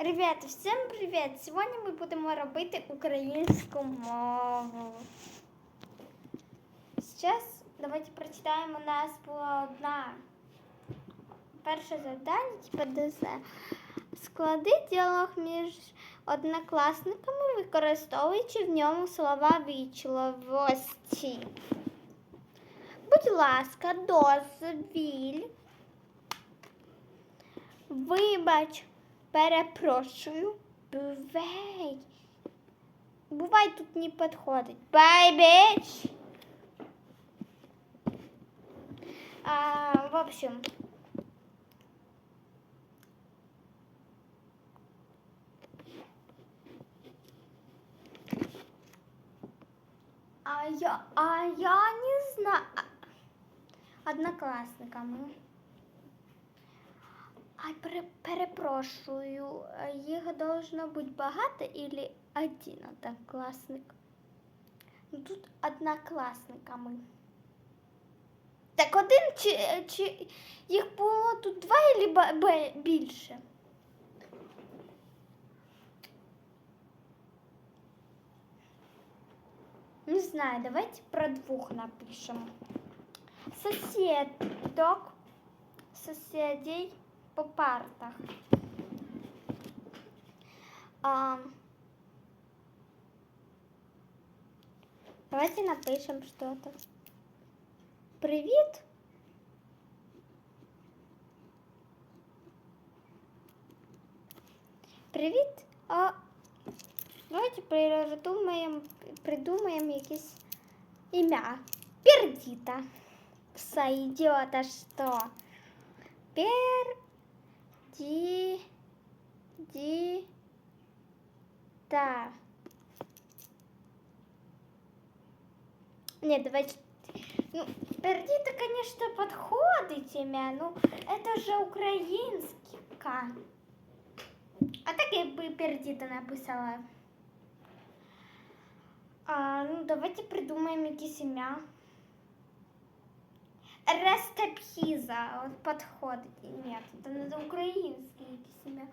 Ребята, всім привіт! Сьогодні ми будемо робити українську мову. Зараз давайте прочитаємо. У нас була одна перше завдання, типу ДЗ. Склади діалог між однокласниками, використовуючи в ньому слова вічливості. Будь ласка, дозвіль. Вибач, перепрошую. Бувай. Бувай тут не підходить. Bye, bitch. А, в общем. А я, а я не знаю. Однокласниками. Пере, перепрошую, їх должно бути багато или один однокласник? Ну, Тут однокласниками. Так один чи, чи їх було тут два или більше? Не знаю, давайте про двух напишем. Соседок, соседей по партах. А, давайте напишем что-то. Привет. Привіт. А давайте придумаємо, придумаємо якесь ім'я. Пердіта. Сойдет, а что? Пер... Ди... Ди... Да. Нет, давайте... Ну, Пердита, конечно, подходит имя, ну, это же украинская. А так я бы Пердита написала. А, ну, давайте придумаем якісь ім'я. Рестепхіза, от подходить. Нет, это надо українське якісь ім'я.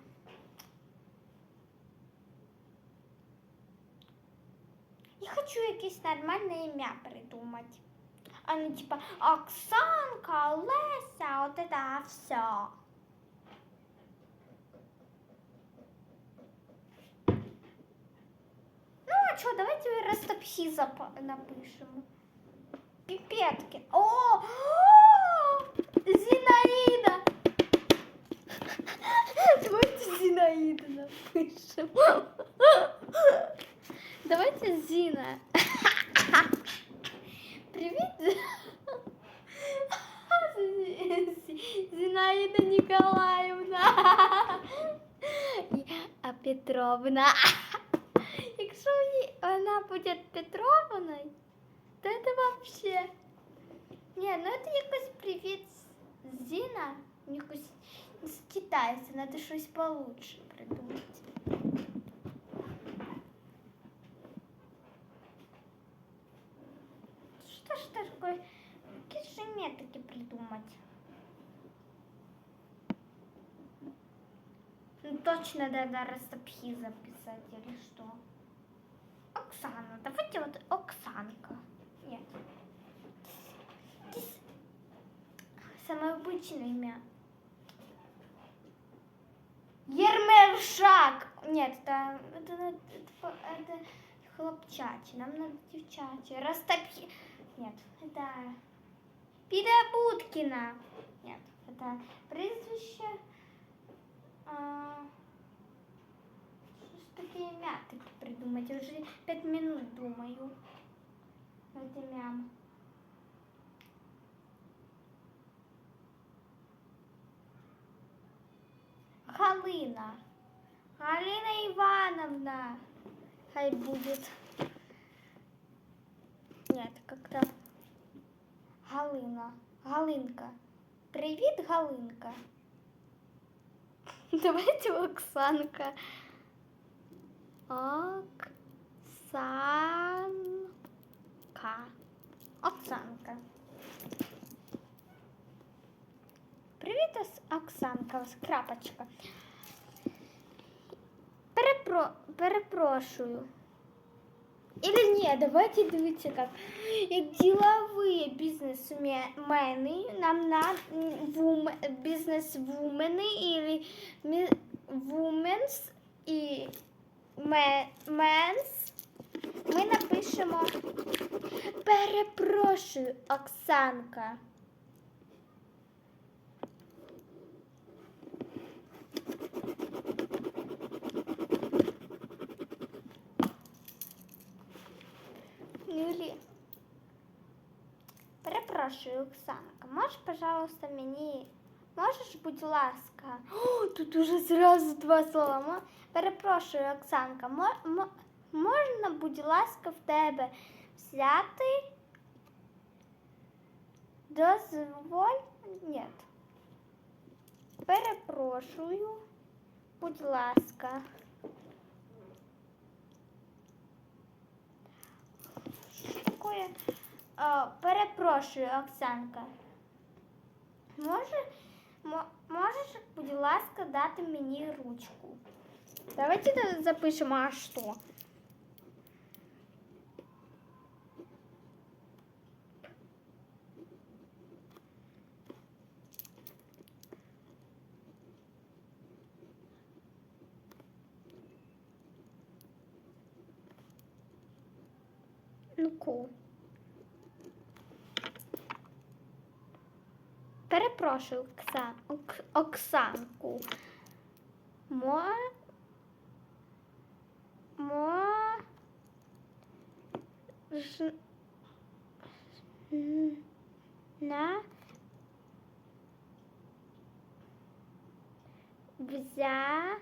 Я хочу якесь нормальне ім'я придумати. А ну, типа, Оксанка, Леся, вот это все. Ну, а что, давайте Ростопхиза по- напишем. Пипетки. О! Зинаида! Давайте Зинаида напишем. Давайте Зина. Привет. Зинаида Николаевна. А Петровна. Якщо вона буде Петровною, то це вообще. Ні, ну це якось привіт Зіна. Якось з китайця, треба щось получше придумати. Что ж такое? Какие же методы придумать? Ну, точно надо Ростопхи записать или что? Оксана. Давайте вот Оксанка. Нет. Здесь Самое обычное имя. Ермершак. Нет, это, это, это, это хлопчачі. Нам надо дівчачі. Ростопхи. Нет, это Піда Будкіна. Нет, это прізвище. А, Що ж таке ім'я таке придумати? Я вже 5 минут думаю над ім'ям. Галина. Галина Ивановна. Хай будет. Нет, как-то Галина. Галинка. Привет, Галинка. Давайте Оксанка. Оксанка Оксанка. Привіт, Ос- Оксанка, ось крапочка. перепро... перепрошую. Или ні, давайте дивіться як. Як ділові бізнесмени, нам на вум, бізнес-вумени или мі- вуменс і ме- менс, ми напишемо перепрошую, Оксанка. Юлі. Перепрошую, Оксанка, можеш, пожалуйста, мені. Можеш, будь ласка. О, тут уже зразу два слова. Перепрошую, Оксанка, мо- мо- можна, будь ласка, в тебе взяти дозволь? Ні. Перепрошую, будь ласка. Що таке? О, перепрошую, Оксанка. Може, мо- можеш, будь ласка, дати мені ручку? Давайте да- запишемо, а що? Ну, ку. Перепрошую, Оксан... Ок... Оксанку. Мо... Мо... Ж... На... Взя...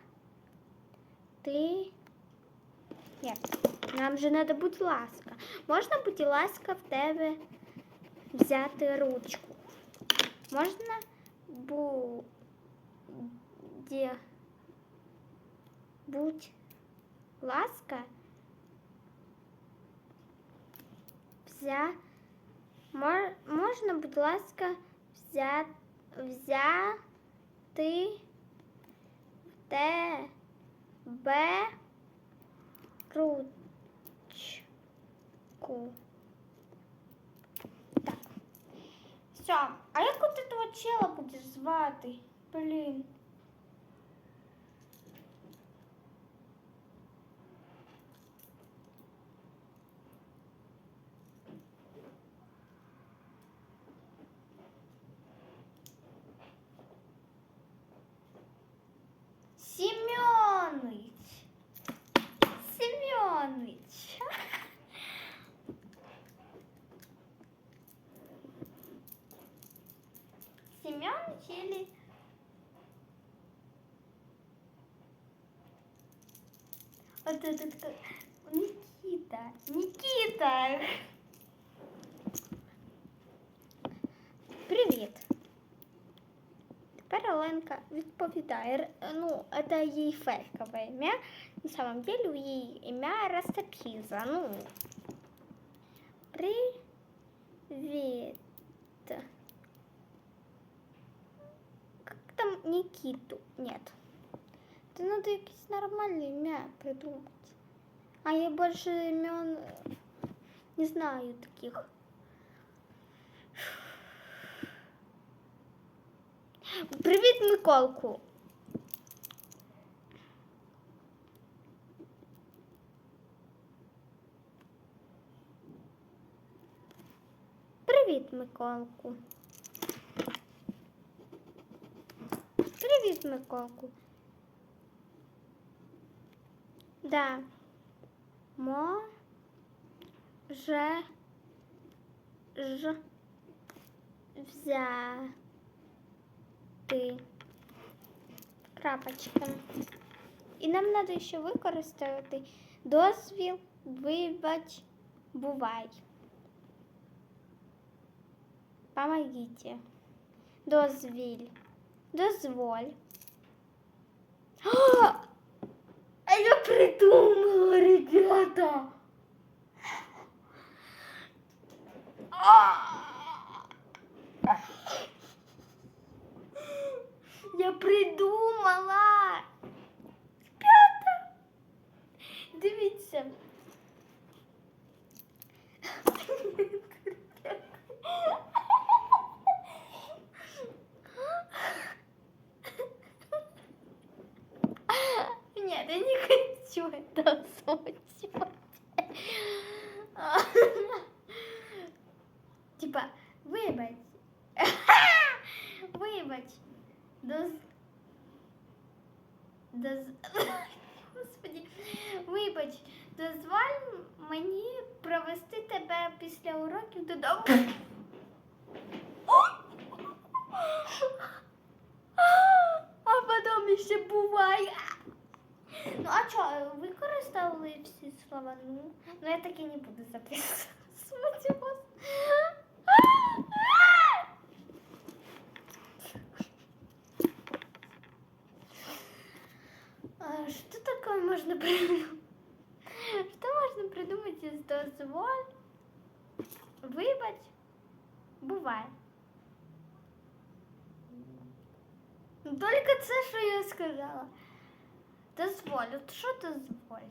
Ти... Нет, нам же надо, будь ласка. Можна, будь ласка, в тебе взяти ручку? Можна бу... Де... Будь ласка. Взя... Можна, будь ласка, взя... взяти в тебе ручку. Так. Все. А як от этого чела будеш звати? Блін. Вот этот как... Никита. Никита. Привіт. Тепер Оленка відповідає. Р- Ну, це її фейкове ім'я. На самом деле у її ім'я Растапхіза. Ну, привіт. Как там Никиту? Нет. Это надо якесь нормальное имя придумать. А я больше имен не знаю таких. Привіт, Миколку. Привіт, Миколку. Привіт, Миколку. Да. Може ж взяти крапочка. І нам треба ще використати дозвіл, вибач, бувай. Помогите. Дозвіль. Дозволь. А! Придумала, ребята. А! Я придумала. Доз... Господи, вибач, дозволь мені провести тебе після уроків додому. А потім ще буває. Ну, а що, використали всі слова? Ну, ну я таки не буду записувати вас. Что такое можно придумать? Что можно придумать из дозволь? Буває. Ну, Только це, що я сказала. Дозволь, от що дозволь?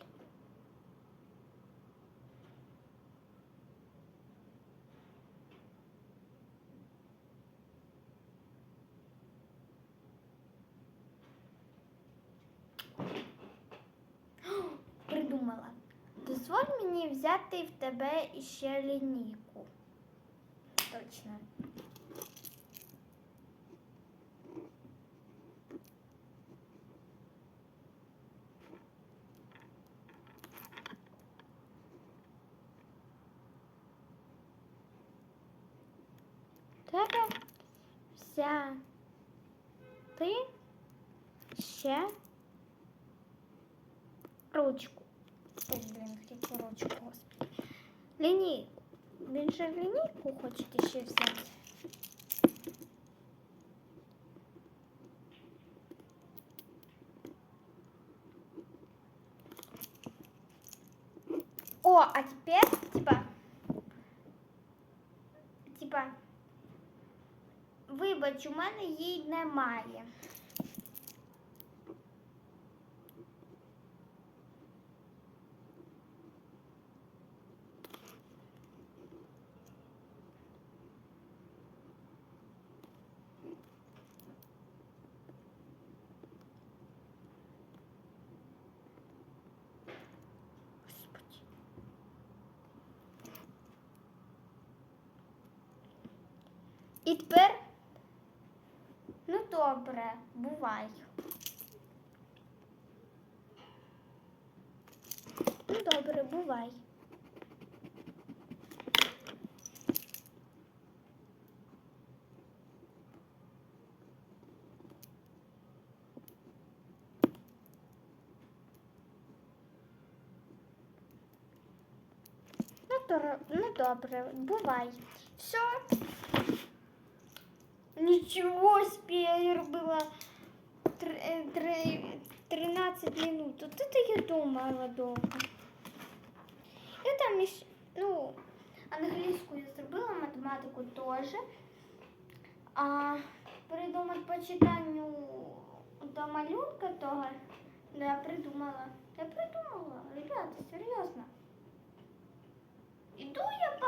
Мені взяти в тебе іще лінійку. Точно. Тебе вся ти ще ручку. Ой, блін, хотів ручку, господи. Лінійку. Він же лінійку хоче ще взяти. О, а теперь, типа, типа, вибач, у мене їй немає. І тепер, ну добре, бувай. Ну добре, бувай. Ну, ну добре, бувай. Все. Нічого собі, я робила тр- е, три- 13 минут. От це я думала довго. Я там іще, ну, англійську я зробила, математику теж. А придумати по читанню до малюнка того, ну, я придумала. Я придумала, ребята, серйозно. Иду я по...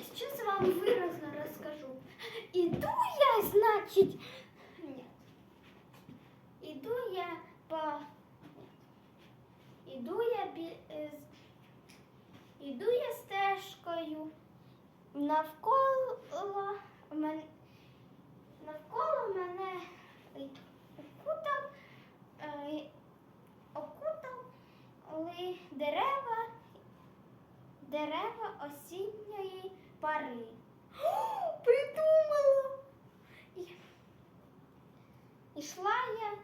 Сейчас вам выразно расскажу. Иду я, значит... Нет. Иду я по... Іду я бі... е, Іду я стежкою. Навколо мене... Навколо мене окутав... е, окутали дерева дерева осінньої пари. Придумала! І- Ішла я,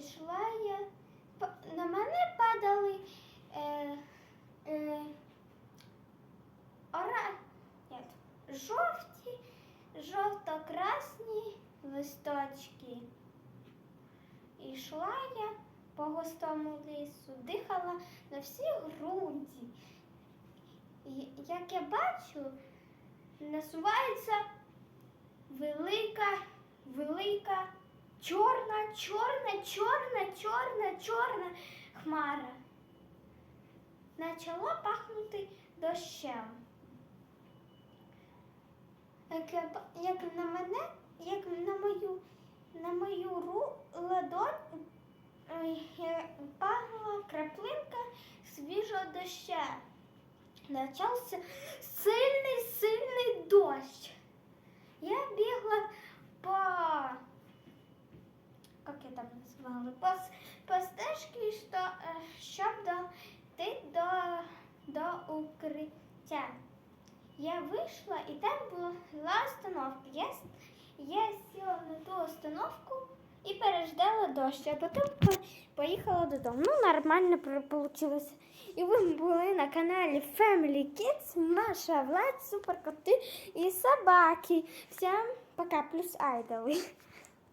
ішла я, на мене падали е, е, ора, нет, жовті, жовто-красні листочки. І йшла я по густому лісу, дихала на всі груді. І як я бачу, насувається велика, велика, чорна, чорна, чорна, чорна, чорна хмара. Почало пахнути дощем. Як, я як на мене, як на мою, на мою ру, ладонь е, пахла краплинка свіжого доща. Почався сильний, сильний дощ. Я бігла по, як я там назвала, по, по стежці, що, щоб дойти до, до укриття. Я вийшла і там була остановка. Я, я сіла на ту остановку і переждала дощ, а потім поїхала додому. Ну, нормально вийшло. І ви були на каналі Family Kids, Маша, Влад, Суперкоти і собаки. Всім пока, плюс айдоли.